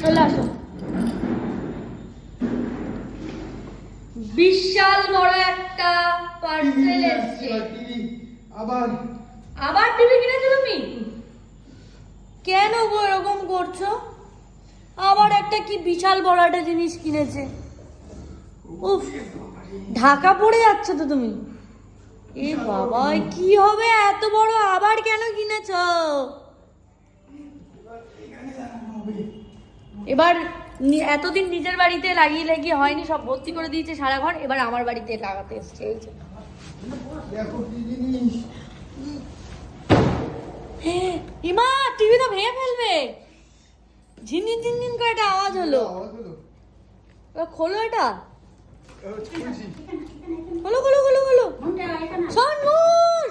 চলে আসো। বিশাল বড় একটা পার্সেল এসছে। আবার। আবার টিভি কিনেছো তুমি? কেন গো এরকম করছ? আবার একটা কি বিশাল বড় একটা জিনিস কিনেছে। উফ ঢাকা পড়ে যাচ্ছে তো তুমি। এ বাবা কি হবে এত বড়? আবার কেন কিনেছো? এবার এতদিন নিজের বাড়িতে লাগিয়ে লাগিয়ে হয়নি সব ভর্তি করে দিয়েছে সারা ঘর এবার আমার বাড়িতে লাগাতে এসছে এই যে। হ্যাঁ, ইমা টিভি তো ভেঙে ফেলবে। ঝিনঝিন ঝিনঝিন করে একটা আওয়াজ হলো। খোলো এটা ও, খুলছি। খোলো খোলো খোলো খোলো সন্মুষ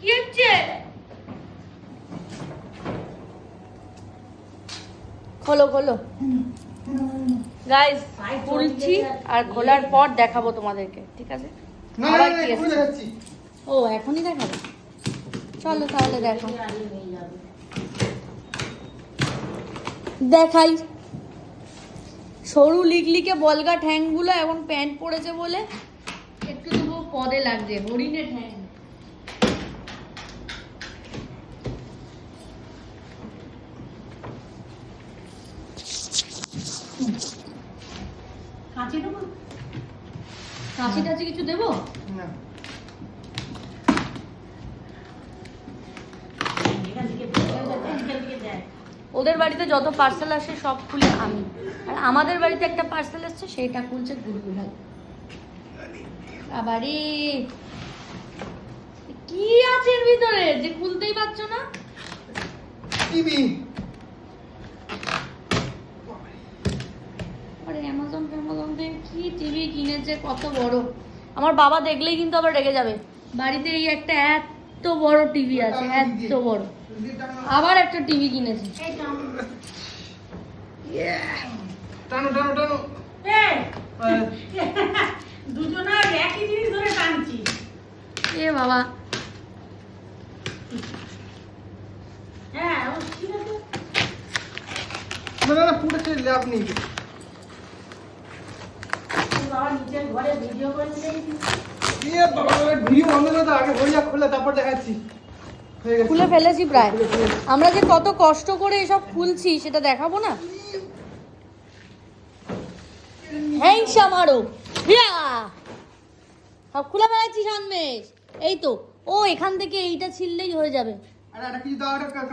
কি হচ্ছে খোলো খোলো। গাইস খুলছি আর খোলার পর দেখাবো তোমাদেরকে ঠিক আছে। ও এখনই দেখাবো? চলো তাহলে দেখো। দেখাই। সরু লিকলিকে বলগা ঠ্যাংগুলো এখন প্যান্ট পড়েছে বলে? একটু তবু পদে লাগছে হরিণের ঠ্যাং। কাঁচি টাচি কিছু দেবো? না। ওদের বাড়িতে যত পার্সেল আসে সব খুলে আমি। আর আমাদের বাড়িতে একটা পার্সেল আসছে সেটা খুলছে গুলগুলা আবারে কি আছে এর ভিতরে? যে খুলতেই পারছ না? টিভি আরে অ্যামাজন কি টিভি কিনেছে কত বড়। আমার বাবা দেখলেই কিন্তু আবার রেগে যাবে। বাড়িতে এই একটা এত বড় টিভি আছে এত বড়। আবার একটা টিভি কিনেছে। টানো টানো টানো। দুজনের একই জিনিস ধরে টানছি। এ বাবা। হ্যাঁ ও আছে না না না পুড়েছে লাভ নেই। খুলে তারপর দেখাচ্ছি। হয়ে গেছে। খুলে ফেলেছি প্রায়। আমরা যে কত কষ্ট করে এসব খুলছি সেটা দেখাবো না? হ্যাঁ সামারো হিয়া! সব খুলে ফেলেছি সন্মেষ এই তো ও এখান থেকে এইটা ছিললেই হয়ে যাবে।